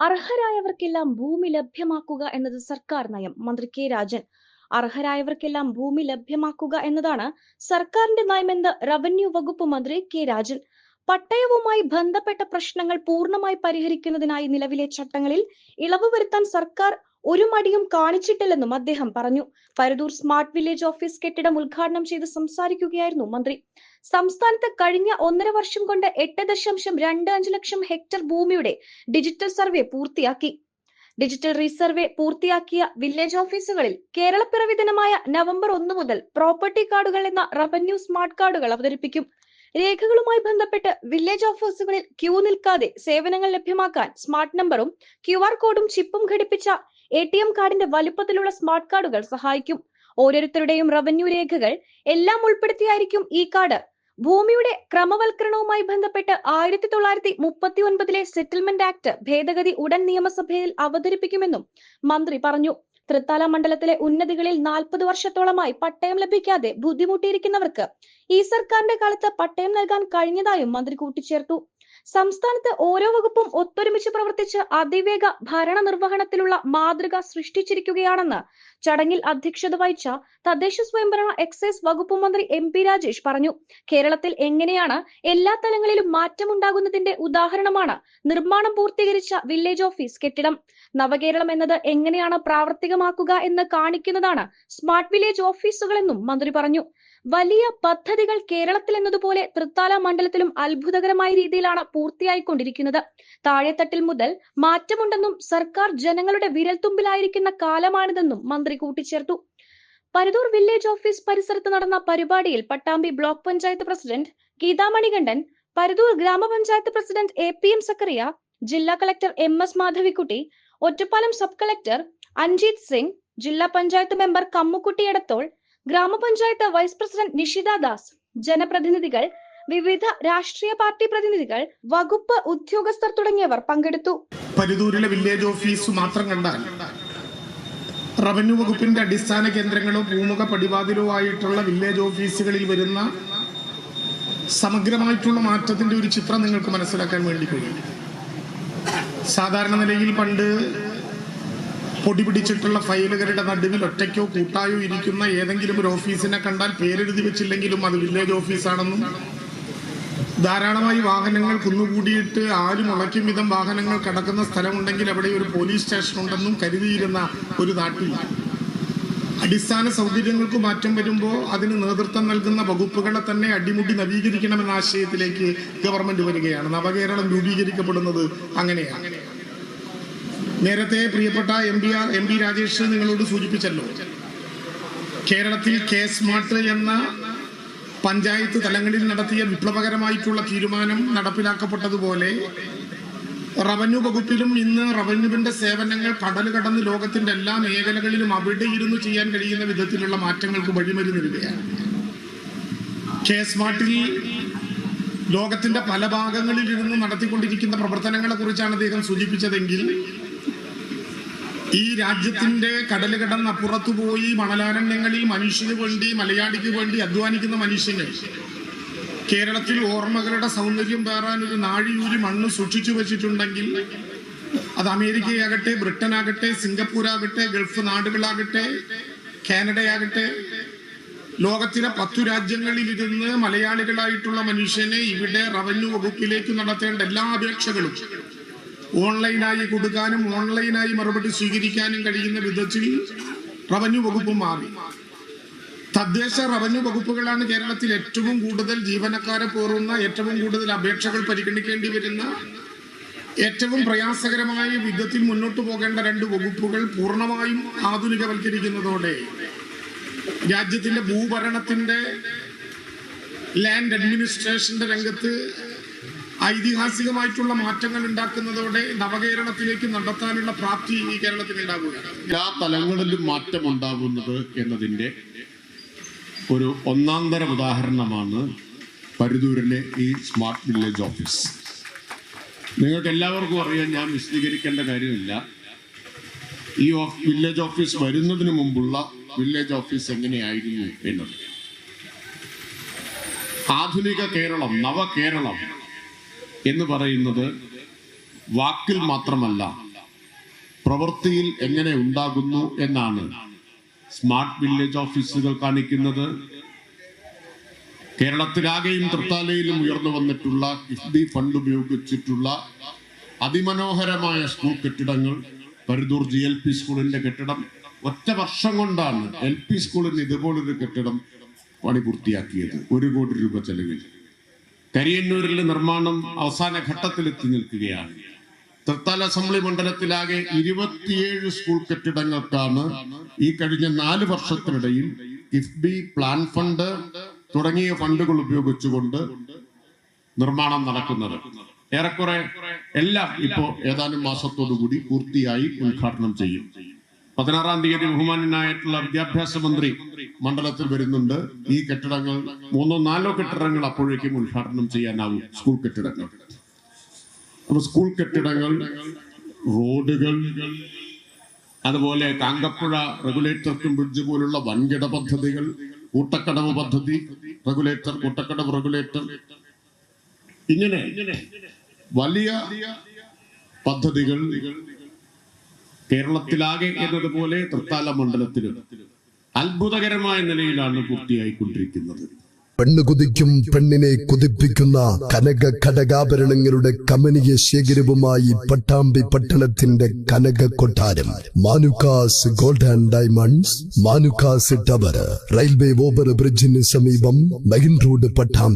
അർഹരായവർക്കെല്ലാം ഭൂമി ലഭ്യമാക്കുക എന്നത് സർക്കാർ നയം. മന്ത്രി കെ രാജൻ അർഹരായവർക്കെല്ലാം ഭൂമി ലഭ്യമാക്കുക എന്നതാണ് സർക്കാരിന്റെ നയമെന്ന് റവന്യൂ വകുപ്പ് മന്ത്രി കെ രാജൻ. പട്ടയവുമായി ബന്ധപ്പെട്ട പ്രശ്നങ്ങൾ പൂർണമായി പരിഹരിക്കുന്നതിനായി നിലവിലെ ചട്ടങ്ങളിൽ ഇളവ് വരുത്താൻ സർക്കാർ ഒരു മടിയും കാണിച്ചിട്ടില്ലെന്നും അദ്ദേഹം പറഞ്ഞു. പരതൂർ സ്മാർട്ട് വില്ലേജ് ഓഫീസ് കെട്ടിടം ഉദ്ഘാടനം ചെയ്ത് സംസാരിക്കുകയായിരുന്നു മന്ത്രി. സംസ്ഥാനത്ത് കഴിഞ്ഞ ഒന്നര വർഷം കൊണ്ട് എട്ട് ദശാംശം രണ്ട് അഞ്ച് ലക്ഷം ഹെക്ടർ ഭൂമിയുടെ ഡിജിറ്റൽ സർവേ പൂർത്തിയാക്കി. ഡിജിറ്റൽ റീസർവേ പൂർത്തിയാക്കിയ വില്ലേജ് ഓഫീസുകളിൽ കേരളപ്പിറവി ദിനമായ നവംബർ ഒന്ന് മുതൽ പ്രോപ്പർട്ടി കാർഡുകൾ എന്ന റവന്യൂ സ്മാർട്ട് കാർഡുകൾ അവതരിപ്പിക്കും. രേഖകളുമായി ബന്ധപ്പെട്ട് വില്ലേജ് ഓഫീസുകളിൽ ക്യൂ നിൽക്കാതെ സേവനങ്ങൾ ലഭ്യമാക്കാൻ സ്മാർട്ട് നമ്പറും ക്യു കോഡും ചിപ്പും ഘടിപ്പിച്ച എ ടി എം കാർഡിന്റെ വലുപ്പത്തിലുള്ള സ്മാർട്ട് കാർഡുകൾ സഹായിക്കും. ഓരോരുത്തരുടെയും റവന്യൂ രേഖകൾ എല്ലാം ഉൾപ്പെടുത്തിയായിരിക്കും ഈ കാർഡ്. ഭൂമിയുടെ ക്രമവൽക്കരണവുമായി ബന്ധപ്പെട്ട് ആയിരത്തി തൊള്ളായിരത്തി മുപ്പത്തി ഒൻപതിലെ സെറ്റിൽമെന്റ് ആക്ട് ഭേദഗതി ഉടൻ നിയമസഭയിൽ അവതരിപ്പിക്കുമെന്നും മന്ത്രി പറഞ്ഞു. തൃത്താല മണ്ഡലത്തിലെ ഉന്നതികളിൽ നാൽപ്പത് വർഷത്തോളമായി പട്ടയം ലഭിക്കാതെ ബുദ്ധിമുട്ടിയിരിക്കുന്നവർക്ക് ഈ സർക്കാരിന്റെ കാലത്ത് പട്ടയം നൽകാൻ കഴിഞ്ഞതായും മന്ത്രി കൂട്ടിച്ചേർത്തു. സംസ്ഥാനത്ത് ഓരോ വകുപ്പും ഒത്തൊരുമിച്ച് പ്രവർത്തിച്ച് അതിവേഗ ഭരണ നിർവഹണത്തിലുള്ള മാതൃക സൃഷ്ടിച്ചിരിക്കുകയാണെന്ന് ചടങ്ങിൽ അധ്യക്ഷത വഹിച്ച തദ്ദേശ സ്വയംഭരണ എക്സൈസ് വകുപ്പ് മന്ത്രി എം പി രാജേഷ് പറഞ്ഞു. കേരളത്തിൽ എങ്ങനെയാണ് എല്ലാ തലങ്ങളിലും മാറ്റമുണ്ടാകുന്നതിന്റെ ഉദാഹരണമാണ് നിർമ്മാണം പൂർത്തീകരിച്ച വില്ലേജ് ഓഫീസ് കെട്ടിടം. നവകേരളം എന്നത് എങ്ങനെയാണ് പ്രാവർത്തികമാക്കുക എന്ന് കാണിക്കുന്നതാണ് സ്മാർട്ട് വില്ലേജ് ഓഫീസുകളെന്നും മന്ത്രി പറഞ്ഞു. വലിയ പദ്ധതികൾ കേരളത്തിൽ എന്നതുപോലെ തൃത്താല മണ്ഡലത്തിലും അത്ഭുതകരമായ രീതിയിലാണ് പൂർത്തിയായിക്കൊണ്ടിരിക്കുന്നത്. താഴെത്തട്ടിൽ മുതൽ മാറ്റമുണ്ടെന്നും സർക്കാർ ജനങ്ങളുടെ വിരൽത്തുമ്പിലായിരിക്കുന്ന കാലമാണിതെന്നും മന്ത്രി കൂട്ടിച്ചേർത്തു. പരതൂർ വില്ലേജ് ഓഫീസ് പരിസരത്ത് നടന്ന പരിപാടിയിൽ Pattambi block panchayat president Geethamanikandan Parathur grama panchayat president A P M Sakkariya ജില്ലാ collector M S Madhavikutty Ottapalam sub collector Anjith Singh ജില്ലാ പഞ്ചായത്ത് മെമ്പർ കമ്മുക്കുട്ടി എടത്തോൾ ഗ്രാമപഞ്ചായത്ത് വൈസ് പ്രസിഡന്റ് നിഷിത ദാസ് ജനപ്രതിനിധികൾ വിവിധ രാഷ്ട്രീയ പാർട്ടി പ്രതിനിധികൾ വകുപ്പ് ഉദ്യോഗസ്ഥർ തുടങ്ങിയവർ പങ്കെടുത്തു. പരിദൂരിലെ വില്ലേജ് ഓഫീസ് മാത്രം കണ്ടാൽ റവന്യൂ വകുപ്പിന്റെ അടിസ്ഥാന കേന്ദ്രങ്ങളോ പൂമുഖ പടിവാതിലോ ആയിട്ടുള്ള വില്ലേജ് ഓഫീസുകളിൽ വരുന്ന സമഗ്രമായിട്ടുള്ള മാറ്റത്തിന്റെ ഒരു ചിത്രം നിങ്ങൾക്ക് മനസ്സിലാക്കാൻ വേണ്ടി കഴിയും. സാധാരണ നിലയിൽ പണ്ട് പൊടി പിടിച്ചിട്ടുള്ള ഫയലുകളുടെ നടുവിൽ ഒറ്റയ്ക്കോ കൂട്ടായോ ഇരിക്കുന്ന ഏതെങ്കിലും ഒരു ഓഫീസിനെ കണ്ടാൽ പേരെഴുതി വെച്ചില്ലെങ്കിലും അത് വില്ലേജ് ഓഫീസാണെന്നും ധാരാളമായി വാഹനങ്ങൾ കുന്നുകൂടിയിട്ട് ആരും ഉളയ്ക്കും വിധം വാഹനങ്ങൾ കടക്കുന്ന സ്ഥലമുണ്ടെങ്കിൽ അവിടെ ഒരു പോലീസ് സ്റ്റേഷൻ ഉണ്ടെന്നും കരുതിയിരുന്ന ഒരു നാട്ടിൽ. അടിസ്ഥാന സൗകര്യങ്ങൾക്ക് മാറ്റം വരുമ്പോൾ അതിന് നേതൃത്വം നൽകുന്ന വകുപ്പുകളെ തന്നെ അടിമുടി നവീകരിക്കണമെന്ന ആശയത്തിലേക്ക് ഗവൺമെന്റ് വരികയാണ്. നവകേരളം രൂപീകരിക്കപ്പെടുന്നത് അങ്ങനെയാണ്. നേരത്തെ പ്രിയപ്പെട്ട M P M P Rajesh നിങ്ങളോട് സൂചിപ്പിച്ചല്ലോ. കേരളത്തിൽ കെ സ്മാർട്ട് എന്ന പഞ്ചായത്ത് തലങ്ങളിൽ നടത്തിയ വിപ്ലവകരമായിട്ടുള്ള തീരുമാനം നടപ്പിലാക്കപ്പെട്ടതുപോലെ റവന്യൂ വകുപ്പിലും ഇന്ന് റവന്യൂവിന്റെ സേവനങ്ങൾ കടൽ കടന്ന് ലോകത്തിന്റെ എല്ലാ മേഖലകളിലും അവിടെ ഇരുന്ന് ചെയ്യാൻ കഴിയുന്ന വിധത്തിലുള്ള മാറ്റങ്ങൾക്ക് വഴിമരുന്ന് വരികയാണ് കെ സ്മാർട്ടിൽ ലോകത്തിന്റെ പല ഭാഗങ്ങളിൽ ഇരുന്ന് നടത്തിക്കൊണ്ടിരിക്കുന്ന പ്രവർത്തനങ്ങളെ കുറിച്ചാണ് അദ്ദേഹം സൂചിപ്പിച്ചതെങ്കിൽ ഈ രാജ്യത്തിന്റെ കടൽ കടന്ന് അപ്പുറത്തു പോയി മണലാരണ്യങ്ങളിൽ മനുഷ്യന് വേണ്ടി മലയാളിക്ക് വേണ്ടി അധ്വാനിക്കുന്ന മനുഷ്യന് കേരളത്തിൽ ഓർമ്മകളുടെ സൗന്ദര്യം പേറാൻ ഒരു നാഴിയൂരി മണ്ണ് സൂക്ഷിച്ചു വെച്ചിട്ടുണ്ടെങ്കിൽ അത് അമേരിക്കയാകട്ടെ ബ്രിട്ടനാകട്ടെ സിംഗപ്പൂരാകട്ടെ ഗൾഫ് നാടുകളാകട്ടെ കാനഡയാകട്ടെ ലോകത്തിലെ പത്തു രാജ്യങ്ങളിൽ ഇരുന്ന് മലയാളികളായിട്ടുള്ള മനുഷ്യനെ ഇവിടെ റവന്യൂ വകുപ്പിലേക്ക് നടത്തേണ്ട എല്ലാ അപേക്ഷകളും ഓൺലൈനായി കൊടുക്കാനും ഓൺലൈനായി മറുപടി സ്വീകരിക്കാനും കഴിയുന്ന വിധത്തിൽ റവന്യൂ വകുപ്പ് മാറി. തദ്ദേശ റവന്യൂ വകുപ്പുകളാണ് കേരളത്തിൽ ഏറ്റവും കൂടുതൽ ജീവനക്കാരെ പോറുന്ന ഏറ്റവും കൂടുതൽ അപേക്ഷകൾ പരിഗണിക്കേണ്ടി വരുന്ന ഏറ്റവും പ്രയാസകരമായ വിധത്തിൽ മുന്നോട്ട് പോകേണ്ട രണ്ട് വകുപ്പുകൾ പൂർണമായും ആധുനികവൽക്കരിക്കുന്നതോടെ രാജ്യത്തിന്റെ ഭൂഭരണത്തിന്റെ ലാൻഡ് അഡ്മിനിസ്ട്രേഷന്റെ രംഗത്ത് ഐതിഹാസികമായിട്ടുള്ള മാറ്റങ്ങൾ ഉണ്ടാക്കുന്നതോടെ നവകേരളത്തിലേക്ക് നടത്താനുള്ള പ്രാപ്തി ഈ കേരളത്തിൽ ഉണ്ടാവുകയാണ്. എല്ലാ തലങ്ങളിലും മാറ്റമുണ്ടാകുന്നത് എന്നതിന്റെ ഒരു ഒന്നാന്തര ഉദാഹരണമാണ് പരിദൂരിലെ ഈ സ്മാർട്ട് വില്ലേജ് ഓഫീസ്. നിങ്ങൾക്ക് എല്ലാവർക്കും അറിയാം ഞാൻ വിശദീകരിക്കേണ്ട കാര്യമില്ല. ഈ വില്ലേജ് ഓഫീസ് വരുന്നതിന് മുമ്പുള്ള വില്ലേജ് ഓഫീസ് എങ്ങനെയായിരുന്നു എന്നത്? ആധുനിക കേരളം നവകേരളം എന്ന് പറയുന്നത് വാക്കിൽ മാത്രമല്ല പ്രവൃത്തിയിൽ എങ്ങനെ ഉണ്ടാകുന്നു എന്നാണ്. സ്മാർട്ട് വില്ലേജ് ഓഫീസുകൾ കാണിക്കുന്നത് കേരളത്തിലാകെയും തൃത്താലയിലും ഉയർന്നു വന്നിട്ടുള്ള കിഫ്ബി ഫണ്ട് ഉപയോഗിച്ചിട്ടുള്ള അതിമനോഹരമായ സ്കൂൾ കെട്ടിടങ്ങൾ. പരുതൂർ ജി എൽ പി സ്കൂളിന്റെ കെട്ടിടം. ഒറ്റ വർഷം കൊണ്ടാണ് എൽ പി സ്കൂളിന് ഇതുപോലൊരു കെട്ടിടം പണി പൂർത്തിയാക്കിയത്. ഒരു കോടി രൂപ ചെലവിൽ. കരിയന്നൂരിലെ നിർമ്മാണം അവസാന ഘട്ടത്തിലെത്തി നിൽക്കുകയാണ്. തൃത്താല അസംബ്ലി മണ്ഡലത്തിലാകെ ഇരുപത്തിയേഴ് സ്കൂൾ കെട്ടിടങ്ങൾക്കാണ് ഈ കഴിഞ്ഞ നാല് വർഷത്തിനിടയിൽ കിഫ്ബി പ്ലാൻ ഫണ്ട് തുടങ്ങിയ ഫണ്ടുകൾ ഉപയോഗിച്ചുകൊണ്ട് നിർമ്മാണം നടക്കുന്നത്. ഏറെക്കുറെ എല്ലാം ഇപ്പോ ഏതാനും മാസത്തോടുകൂടി പൂർത്തിയായി ഉദ്ഘാടനം ചെയ്യും. പതിനാറാം തീയതി ബഹുമാനായിട്ടുള്ള വിദ്യാഭ്യാസ മന്ത്രി മണ്ഡലത്തിൽ വരുന്നുണ്ട്. ഈ കെട്ടിടങ്ങൾ മൂന്നോ നാലോ കെട്ടിടങ്ങൾ അപ്പോഴേക്കും ഉദ്ഘാടനം ചെയ്യാനാവും സ്കൂൾ കെട്ടിടങ്ങൾ. അപ്പൊ സ്കൂൾ കെട്ടിടങ്ങൾ റോഡുകൾ അതുപോലെ കാങ്കപ്പുഴ റെഗുലേറ്റർക്കും ബ്രിഡ്ജ് പോലുള്ള വൻകിട പദ്ധതികൾ കൂട്ടക്കടവ് പദ്ധതി റെഗുലേറ്റർ കൂട്ടക്കടവ് റെഗുലേറ്റർ. ഇങ്ങനെ വലിയ പദ്ധതികൾ കേരളത്തിലാകെ എന്നതുപോലെ തൃത്താല മണ്ഡലത്തിലും അത്ഭുതകരമായ നിലയിലാണ് പൂർത്തിയായിക്കൊണ്ടിരിക്കുന്നത് പെണ്ണ് കുതിക്കും പെണ്ണിനെ കുതിപ്പിക്കുന്ന കനക ഘടകാഭരണങ്ങളുടെ കമനീയ ശേഖരവുമായി പട്ടാമ്പി പട്ടണത്തിന്റെ കനക കൊട്ടാരം. Manukkas gold and diamonds Manukkas tower railway over ബ്രിഡ്ജിന് സമീപം മെയിൻ റോഡ് പട്ടാമ്പി.